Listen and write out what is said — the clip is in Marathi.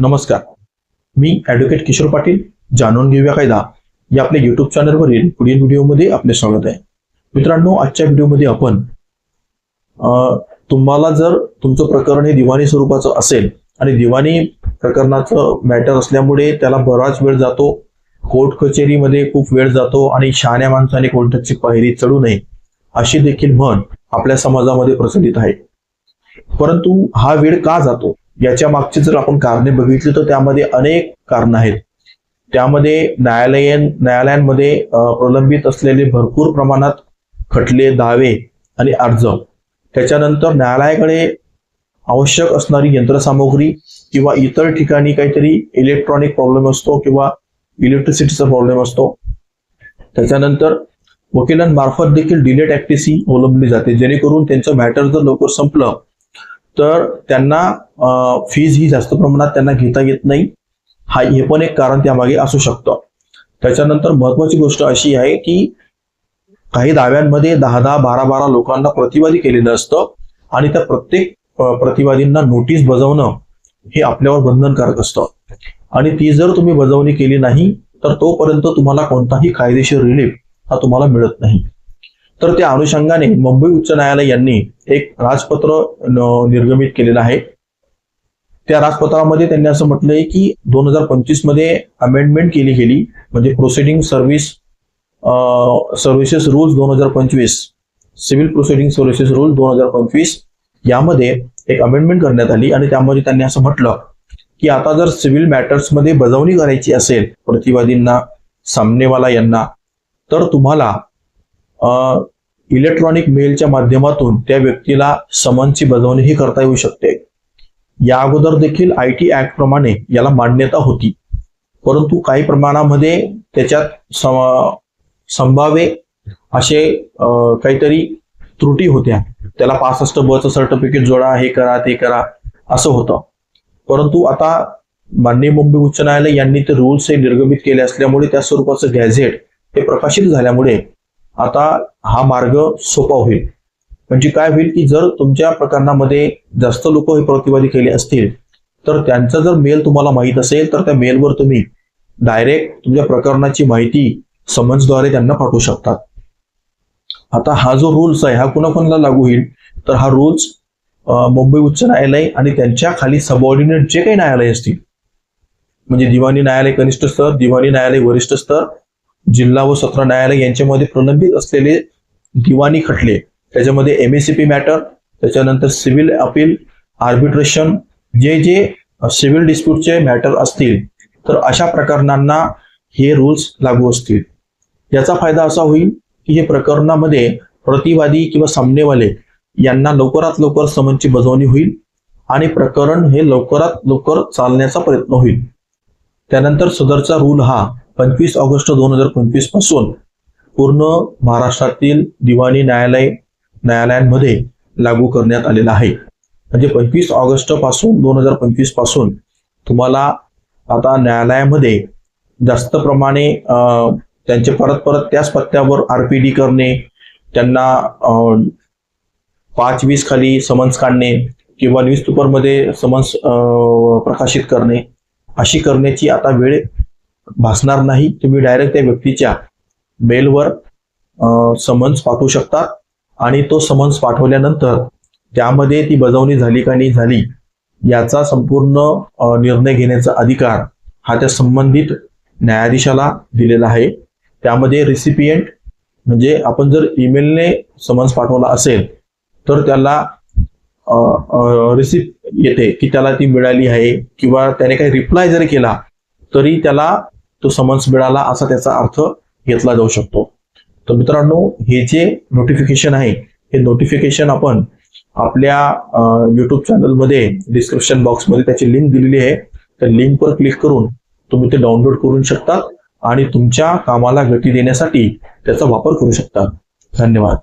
नमस्कार. मी ॲडव्होकेट किशोर पाटील जाणून घेऊया कायदा. या आपल्या युट्यूब चॅनलवरील पुढील व्हिडिओमध्ये आपले स्वागत आहे. मित्रांनो आजच्या व्हिडिओमध्ये आपण तुम्हाला जर तुमचं प्रकरण हे दिवाणी स्वरूपाचं असेल आणि दिवाणी प्रकरणाचं मॅटर असल्यामुळे त्याला बराच वेळ जातो कोर्ट कचेरीमध्ये खूप वेळ जातो आणि शहाण्या माणसाने कोर्टाची पायरी चढू नये अशी देखील म्हण आपल्या समाजामध्ये प्रचलित आहे. परंतु हा वेळ का जातो? याच्या मागची जर आपण कारणे बघितली तर त्यामध्ये अनेक कारण आहेत. त्यामध्ये न्यायालयीन न्यायालयांमध्ये प्रलंबित असलेले भरपूर प्रमाणात खटले दावे आणि अर्ज. त्याच्यानंतर न्यायालयाकडे आवश्यक असणारी यंत्रसामुग्री किंवा इतर ठिकाणी काहीतरी इलेक्ट्रॉनिक प्रॉब्लेम असतो किंवा इलेक्ट्रिसिटीचा प्रॉब्लेम असतो. त्याच्यानंतर वकिलांमार्फत देखील डिलेट ऍक्टिसी अवलंबली जाते. जेणेकरून त्यांचं मॅटर जर लवकर संपलं तर त्यांना फीज ही जास्त प्रमाणात त्यांना घेता येत नाही. हा हे पण एक कारण त्यामागे असू शकतं. त्याच्यानंतर महत्वाची गोष्ट अशी आहे की काही दाव्यांमध्ये दहा दहा बारा बारा लोकांना प्रतिवादी केलेलं असतं आणि त्या प्रत्येक प्रतिवादींना नोटीस बजावणं हे आपल्यावर बंधनकारक असतं. आणि ती जर तुम्ही बजावणी केली नाही तर तोपर्यंत तुम्हाला कोणताही कायदेशीर रिलीफ हा तुम्हाला मिळत नाही. तर त्या अनुषंगाने मुंबई उच्च न्यायालय यांनी एक राजपत्र निर्गमित केलेलं आहे. त्या राजपत्रामध्ये त्यांनी असं म्हटलंय की दोन हजार पंचवीसमध्ये अमेंडमेंट केली गेली म्हणजे प्रोसिडिंग सर्व्हिस सर्व्हिसेस रूल्स दोन हजार पंचवीस सिव्हिल प्रोसिडिंग सर्व्हिसेस रूल दोन हजार पंचवीस यामध्ये एक अमेंडमेंट करण्यात आली आणि त्यामध्ये त्यांनी असं म्हटलं की आता जर सिव्हिल मॅटर्समध्ये बजावणी करायची असेल प्रतिवादींना सामनेवाला यांना तर तुम्हाला इलेक्ट्रॉनिक मेलच्या माध्यमातून त्या व्यक्तीला समन्सची बजावणीही करता येऊ शकते. या अगोदर देखील आय टी ऍक्ट प्रमाणे याला मान्यता होती. परंतु काही प्रमाणामध्ये त्याच्यात संभाव्य असे काहीतरी त्रुटी होत्या. त्याला पासष्ट बचं सर्टिफिकेट जोडा हे करा ते करा असं होतं. परंतु आता माननीय मुंबई उच्च न्यायालय यांनी ते रूल्स हे निर्गमित केले असल्यामुळे त्या स्वरूपाचं गॅझेट हे प्रकाशित झाल्यामुळे आता हा मार्ग सोपा होईल. म्हणजे काय होईल की जर तुमच्या प्रकरणामध्ये जास्त लोक हे प्रतिवादी केले असतील तर त्यांचा जर मेल तुम्हाला माहीत असेल तर त्या मेलवर तुम्ही डायरेक्ट तुमच्या प्रकरणाची माहिती समन्सद्वारे त्यांना पाठवू शकतात आता हा जो रूल्स आहे हा कुणाकुणाला लागू होईल? तर हा रूल्स मुंबई उच्च न्यायालय आणि त्यांच्या खाली सबऑर्डिनेट जे काही न्यायालय असतील म्हणजे दिवाणी न्यायालय कनिष्ठ स्तर दिवाणी न्यायालय वरिष्ठ स्तर जिल्हा व सत्र न्यायालय यांच्यामध्ये प्रलंबित असलेले दिवाणी खटले. त्याच्यामध्ये एम एमएसीपी मॅटर त्याच्यानंतर सिव्हिल अपील आर्बिट्रेशन जे जे सिव्हिल डिस्प्यूटचे मॅटर असतील तर अशा प्रकरणांना हे रूल्स लागू असतील. याचा फायदा असा होईल की हे प्रकरणामध्ये प्रतिवादी किंवा सामनेवाले यांना लवकरात लवकर समनची बजावणी होईल आणि प्रकरण हे लवकरात लवकर चालण्याचा प्रयत्न होईल. त्यानंतर सदरचा रूल हा पंचवीस ऑगस्ट दोन हजार पंचवीसपासून पूर्ण महाराष्ट्रातील दिवाणी न्यायालय न्यायालयांमध्ये लागू करण्यात आलेला आहे. म्हणजे पंचवीस ऑगस्टपासून दोन हजार पंचवीसपासून तुम्हाला आता न्यायालयामध्ये जास्त प्रमाणे त्यांचे परत परत त्याच पत्त्यावर आरपीडी करणे त्यांना पाच वीस खाली समन्स काढणे किंवा न्यूजपेपरमध्ये समन्स प्रकाशित करणे अशी करण्याची आता वेळ भासणार नाही. तुम्ही डायरेक्ट त्या व्यक्तीच्या मेलवर समन्स पाठवू शकता. आणि तो समन्स पाठवल्यानंतर त्यामध्ये ती बजावणी झाली का नाही झाली याचा संपूर्ण निर्णय घेण्याचा अधिकार हा त्या संबंधित न्यायाधीशाला दिलेला आहे. त्यामध्ये रिसिपियंट म्हणजे आपण जर ईमेलने समन्स पाठवला असेल तर त्याला रिसिप्ट येते की त्याला ती मिळाली आहे किंवा त्याने काही रिप्लाय जरी केला तरी त्याला तो समन्स मिळाला असा त्याचा अर्थ घेतला जाऊ शकतो. तर मित्रांनो हे जे नोटिफिकेशन आहे हे नोटिफिकेशन आपण आपल्या युट्यूब चॅनलमध्ये डिस्क्रिप्शन बॉक्समध्ये त्याची लिंक दिलेली आहे. त्या लिंकवर क्लिक करून तुम्ही ते डाउनलोड करू शकता आणि तुमच्या कामाला गती देण्यासाठी त्याचा वापर करू शकता. धन्यवाद.